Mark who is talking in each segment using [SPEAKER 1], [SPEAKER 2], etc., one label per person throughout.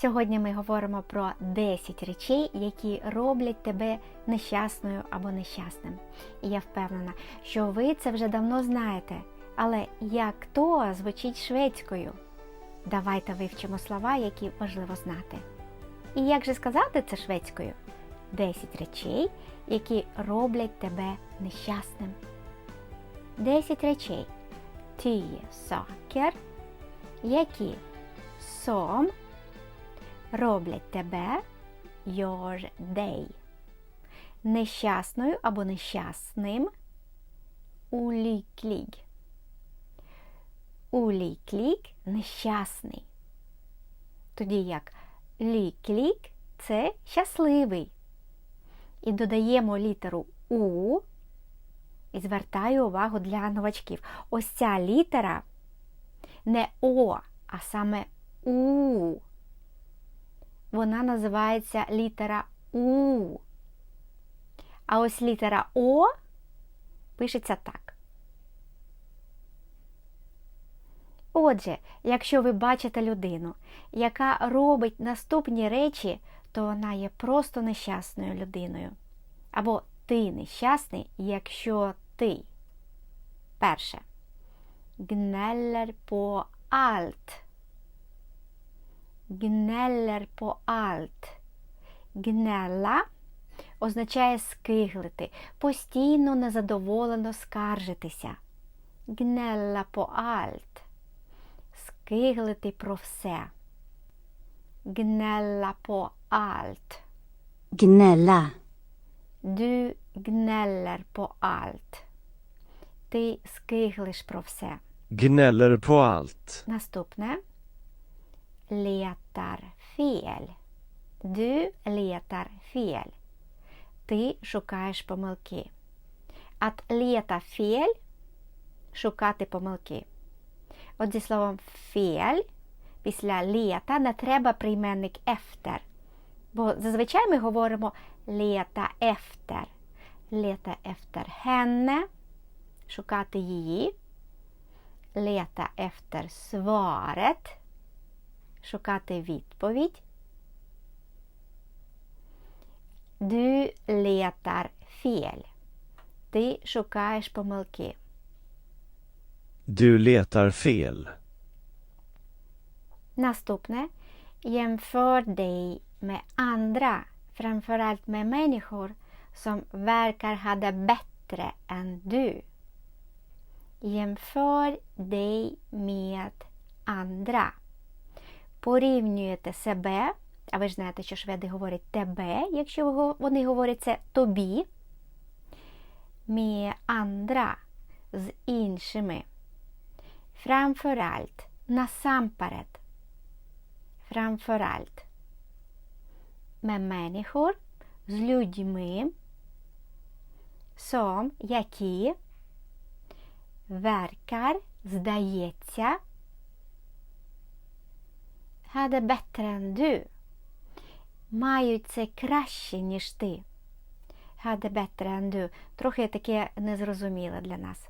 [SPEAKER 1] Сьогодні ми говоримо про 10 речей, які роблять тебе нещасною або нещасним. І я впевнена, що ви це вже давно знаєте. Але як то звучить шведською? Давайте вивчимо слова, які важливо знати. І як же сказати це шведською? 10 речей, які роблять тебе нещасним. 10 речей. Tio saker, які som роблять тебе gör dig нещасною або нещасним olycklig. Olycklig – нещасний. Тоді як lycklig – це щасливий. І додаємо літеру У і звертаю увагу для новачків. Ось ця літера не О, а саме У. Вона називається літера У. А ось літера О пишеться так. Отже, якщо ви бачите людину, яка робить наступні речі, то вона є просто нещасною людиною. Або ти нещасний, якщо ти. Перше. Gnäller på allt. Gnäller på allt. Гнелла означає скиглити, постійно незадоволено скаржитися. Gnälla på allt. Скиглити про все. Gnälla på allt.
[SPEAKER 2] Gnälla.
[SPEAKER 1] Du gnäller på allt. Ти скиглиш про все.
[SPEAKER 3] Gnäller på allt.
[SPEAKER 1] Наступне. Letar fel. Du letar fel. Ти шукаєш помилки. Att leta fel – шукати помилки. От зі словом fel після лета не треба прийменник efter. Бо зазвичай ми говоримо leta efter. Leta efter henne – шукати її. Leta efter svaret – шукати відповідь. Du letar fel. Ти шукаєш помилки.
[SPEAKER 3] Du letar fel.
[SPEAKER 1] Наступне. Jämför dig med andra, framförallt med människor som verkar ha det bättre än du. Jämför dig med andra. Порівнюєте себе, а ви ж знаєте, що шведи говорять тебе, якщо вони говорять це тобі, med andra, з іншими. Framför насамперед. Med människor, з людьми, som, які, verkar, здається, hade bättre än du. Мають це краще, ніж ти. Hade bättre än du. Трохи таке незрозуміле для нас.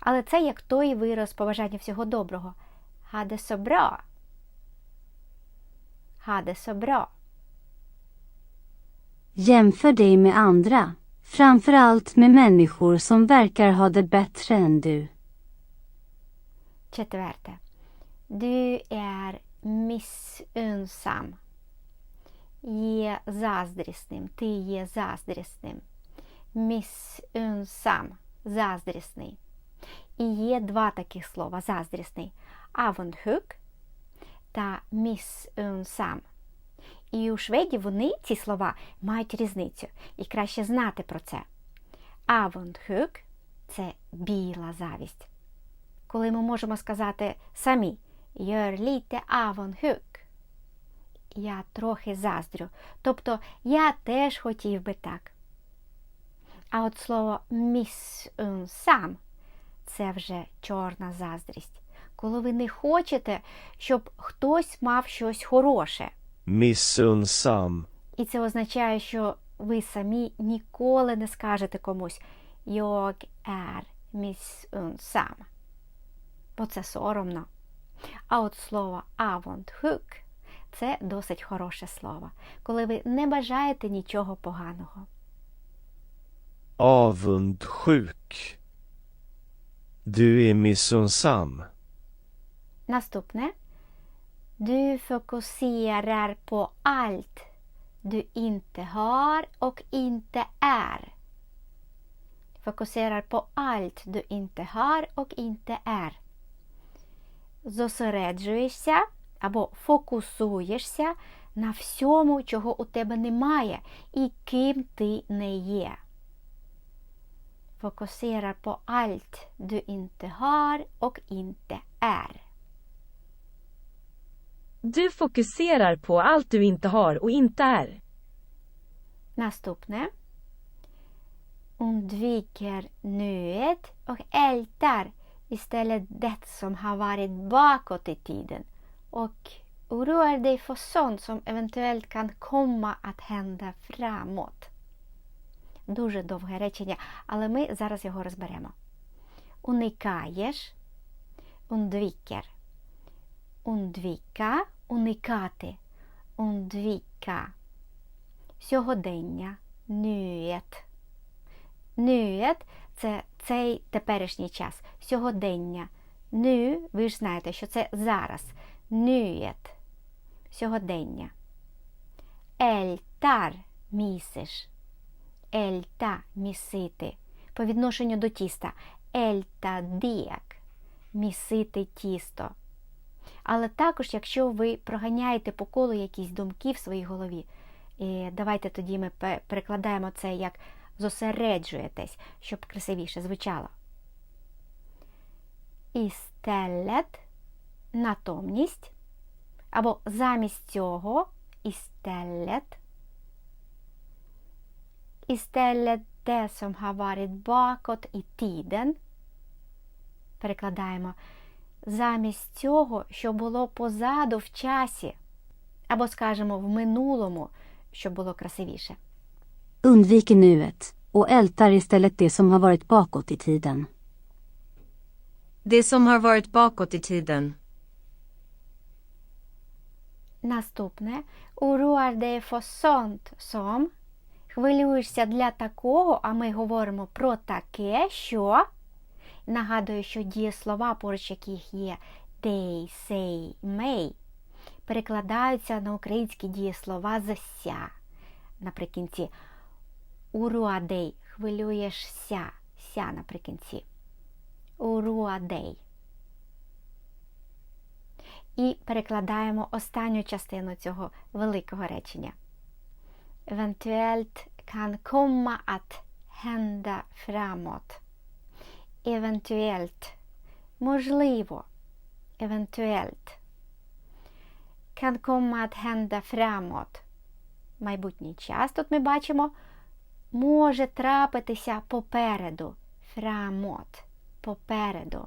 [SPEAKER 1] Але це як той вираз побажання всього доброго. Hade så bra. Hade så bra.
[SPEAKER 2] Jämför dig med andra. Framförallt med människor som verkar ha det bättre än du.
[SPEAKER 1] Четверте. Du är missunnsam. Є заздрісним. Ти є заздрісним. Missunnsam. Заздрісний. І є два таких слова заздрісний. Avundsjuk та missunnsam. І у шведів вони ці слова мають різницю. І краще знати про це. Avundsjuk – це біла завість коли ми можемо сказати самі «Gör lite avundsjuk». Я трохи заздрю. Тобто я теж хотів би так. А от слово missunnsam – це вже чорна заздрість. Коли ви не хочете, щоб хтось мав щось хороше.
[SPEAKER 3] Missunnsam.
[SPEAKER 1] І це означає, що ви самі ніколи не скажете комусь «Jag är missunnsam» бо це соромно. А от слово avundsjuk це досить хороше слово, коли ви не бажаєте нічого поганого.
[SPEAKER 3] Avundsjuk. Du är missunnsam.
[SPEAKER 1] Наступне. Du fokuserar på allt du inte har och inte är. Fokuserar på allt du inte har och inte är. Зосереджуєшся або фокусуєшся на всьому, чого у тебе немає і ким ти не є. Fokuserar på allt du inte har och inte är.
[SPEAKER 4] Du fokuserar på allt du inte har och inte är.
[SPEAKER 1] Наступне. Undviker nuet och ältar istället det som har varit bakåt i tiden och oroar dig för sånt som eventuellt kan komma att hända framåt. Дуже довге речення, але ми зараз його розберемо. Уникаєш, undviker. Undvika, уникати, undvika. Сьогодення, nuet. Nuet – це цей теперішній час, сьогодення. Nu, ви ж знаєте, що це зараз. Nuet. Сьогодення. Ältar – місиш. Ельта місити. По відношенню до тіста. Ельта дек місити тісто. Але також, якщо ви проганяєте по колу якісь думки в своїй голові, і давайте тоді ми перекладаємо це як зосереджуєтесь, щоб красивіше звучало. Істелет натомність або замість цього істелет Istället det som i tiden. Перекладаємо замість цього, що було позаду в часі. Або скажемо в минулому, щоб було красивіше.
[SPEAKER 2] Undviker nuet och ältar istället det som har varit bakåt i tiden.
[SPEAKER 4] Det som har varit bakåt i tiden.
[SPEAKER 1] Наступне oroar dig för sånt хвилюєшся для такого, а ми говоримо про таке, що нагадую, що дієслова, поруч яких є they, say, may, перекладаються на українські дієслова за ся. Наприкінці уруадей хвилюєшся, ся наприкінці. Уруадей. І перекладаємо останню частину цього великого речення. Eventuellt kan komma att hända framåt. Eventuellt. Можливо. Eventuellt. Kan komma att hända framåt. Майбутній час. Тут ми бачимо може трапитися попереду. Framåt. Попереду.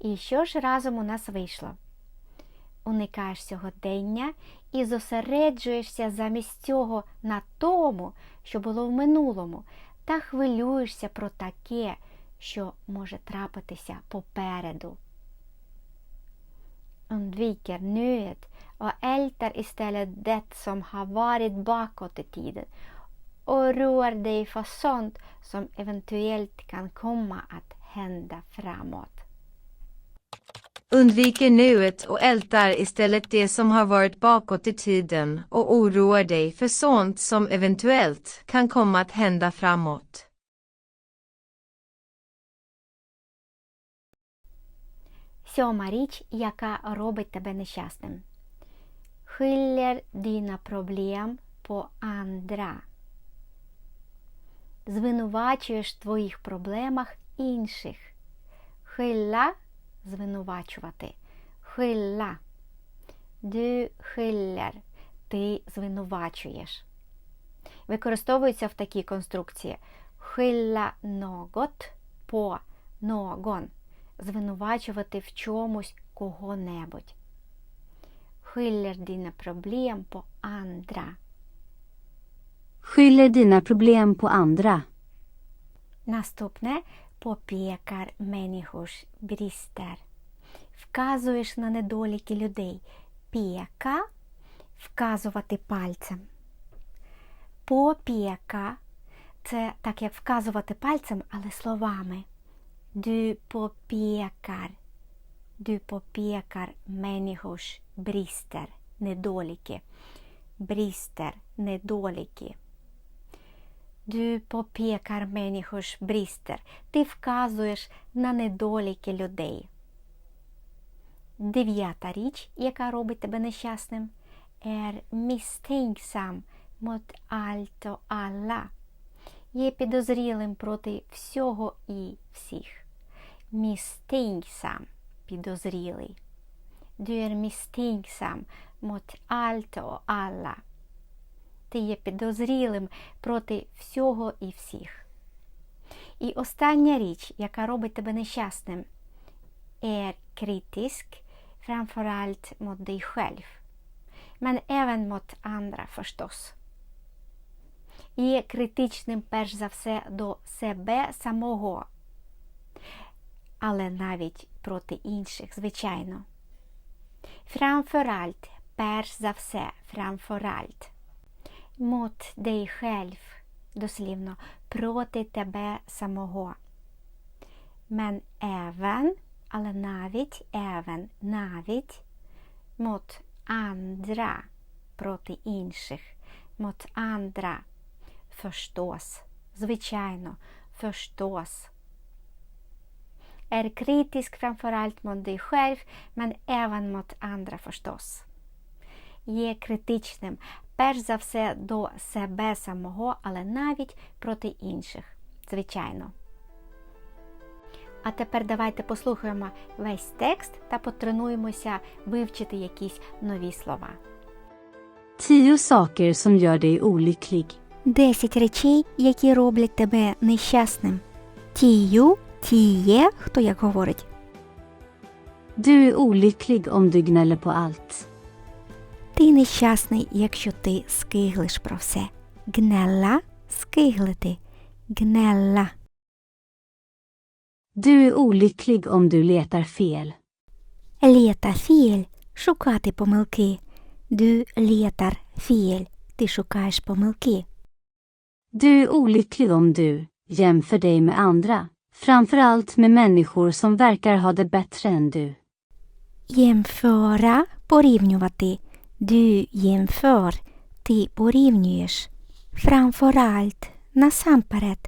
[SPEAKER 1] І що ж разом у нас вийшло? Уникаєш сьогодення і зосереджуєшся замість цього на тому, що було в минулому, та хвилюєшся про таке, що може трапитися попереду. Undviker nuet och ältar istället det som har varit bakåt i tiden och roar dig för sånt som eventuellt kan komma att hända framåt.
[SPEAKER 4] Undviker nuet och ältar istället det som har varit bakåt i tiden och oroar dig för sånt som eventuellt kan komma att hända framåt.
[SPEAKER 1] Сьома річ, яка робить тебе нещасним. Skyller dina problem på andra. Звинувачуєш в твоїх проблемах інших. Skylla – звинувачувати. Skylla. Du skyller. Ти звинувачуєш. Використовується в такій конструкції. Skylla något på någon звинувачувати в чомусь кого-небудь. Skyller dina problem på andra.
[SPEAKER 2] Skyller dina problem på andra.
[SPEAKER 1] Наступне påpekar människors brister. вказуєш на недоліки людей. Пека вказувати пальцем. Попека це так як вказувати пальцем, але словами. Du påpekar. Du påpekar människors brister, недоліки. Brister, недоліки. Du påpekar människors brister. Ти вказуєш на недоліки людей. Дев'ята річ, яка робить тебе нещасним, är misstänksam mot allt alla. Є підозрілим проти всього і всіх. Misstänksam – підозрілий. Du är misstänksam mot allt och alla. Ти є підозрілим проти всього і всіх. І остання річ, яка робить тебе нещасним, är kritisk framför allt mot dig själv. Men även mot andra förstås. Є критичним перш за все до себе самого, але навіть проти інших, звичайно. Framför allt, перш за все, framför allt. Mot dig själv, дослівно, проти тебе самого. Men även, але навіть, även, навіть, mot andra, проти інших, mot andra, förstås, звичайно, förstås. Är kritisk framför allt mot dig själv, men även mot andra förstås. Є критичним перш за все до себе самого, але навіть проти інших, звичайно. А тепер давайте послухаємо весь текст та потренуємося вивчити якісь нові слова.
[SPEAKER 2] Tio saker som gör dig olycklig.
[SPEAKER 1] 10 речей, які роблять тебе нещасним. Тію, тіє, хто як говорить.
[SPEAKER 2] Du är olycklig om du gnäller på allt.
[SPEAKER 1] Ти нещасний, якщо ти скиглиш про все. Гнелла скиглити. Гнелла.
[SPEAKER 2] Du är olycklig om du letar fel.
[SPEAKER 1] Лєта фіель шукати помилки. Du letar fel. Ти шукаєш помилки.
[SPEAKER 2] Du är olycklig om du jämför dig med andra. Framförallt med människor som verkar ha det bättre än du.
[SPEAKER 1] Jämföra порівнювати. Du jämför. Ти порівнюєш. Framför allt. Насамперед.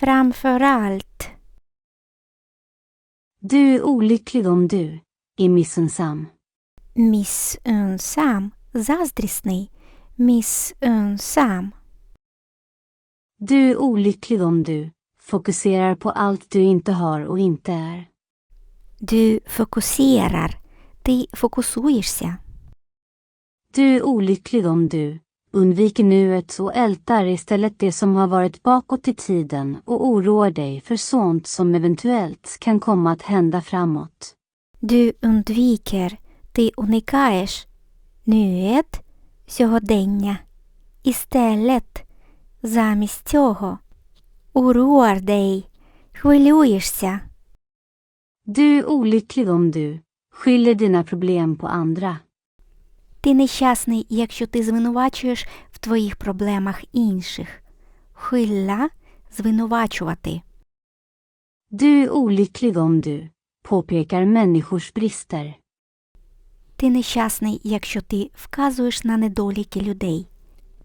[SPEAKER 1] Framför allt.
[SPEAKER 2] Du är olycklig om du är missunnsam.
[SPEAKER 1] Missunnsam. Заздрісний. Missunnsam.
[SPEAKER 2] Du är olycklig om du fokuserar på allt du inte har och inte är.
[SPEAKER 1] Du fokuserar. Ти фокусуєшся.
[SPEAKER 2] Du är olycklig om du undviker nuet och ältar istället det som har varit bakåt i tiden och oroar dig för sånt som eventuellt kan komma att hända framåt.
[SPEAKER 1] Du undviker. Ти уникаєш. Nuet. Сьогодення. Істелет. Замість цього. Oroar dig. Хвилюєшся.
[SPEAKER 2] Du är olycklig om du skyller dina problem på andra.
[SPEAKER 1] Ти нещасний, якщо ти звинувачуєш в твоїх проблемах інших. Хилла звинувачувати.
[SPEAKER 2] Du är olycklig om du påpekar människors brister.
[SPEAKER 1] Ти нещасний, якщо ти вказуєш на недоліки людей.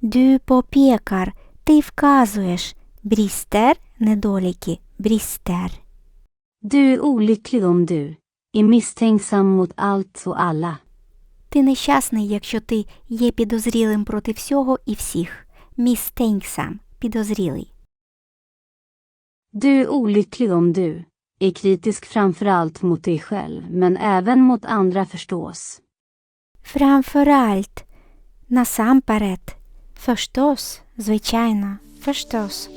[SPEAKER 1] Du påpekar. Ти вказуєш. Brister – недоліки. Brister.
[SPEAKER 2] Du är olycklig om du är misstänksam mot allt och alla.
[SPEAKER 1] Ти нещасний, якщо ти є підозрілим проти всього і всіх. Misstänksam – підозрілий.
[SPEAKER 2] Du är olycklig om du är kritisk framför allt mot dig själv, men även mot andra förstås.
[SPEAKER 1] Framför allt. Насамперед. Förstås. Звичайно. Förstås.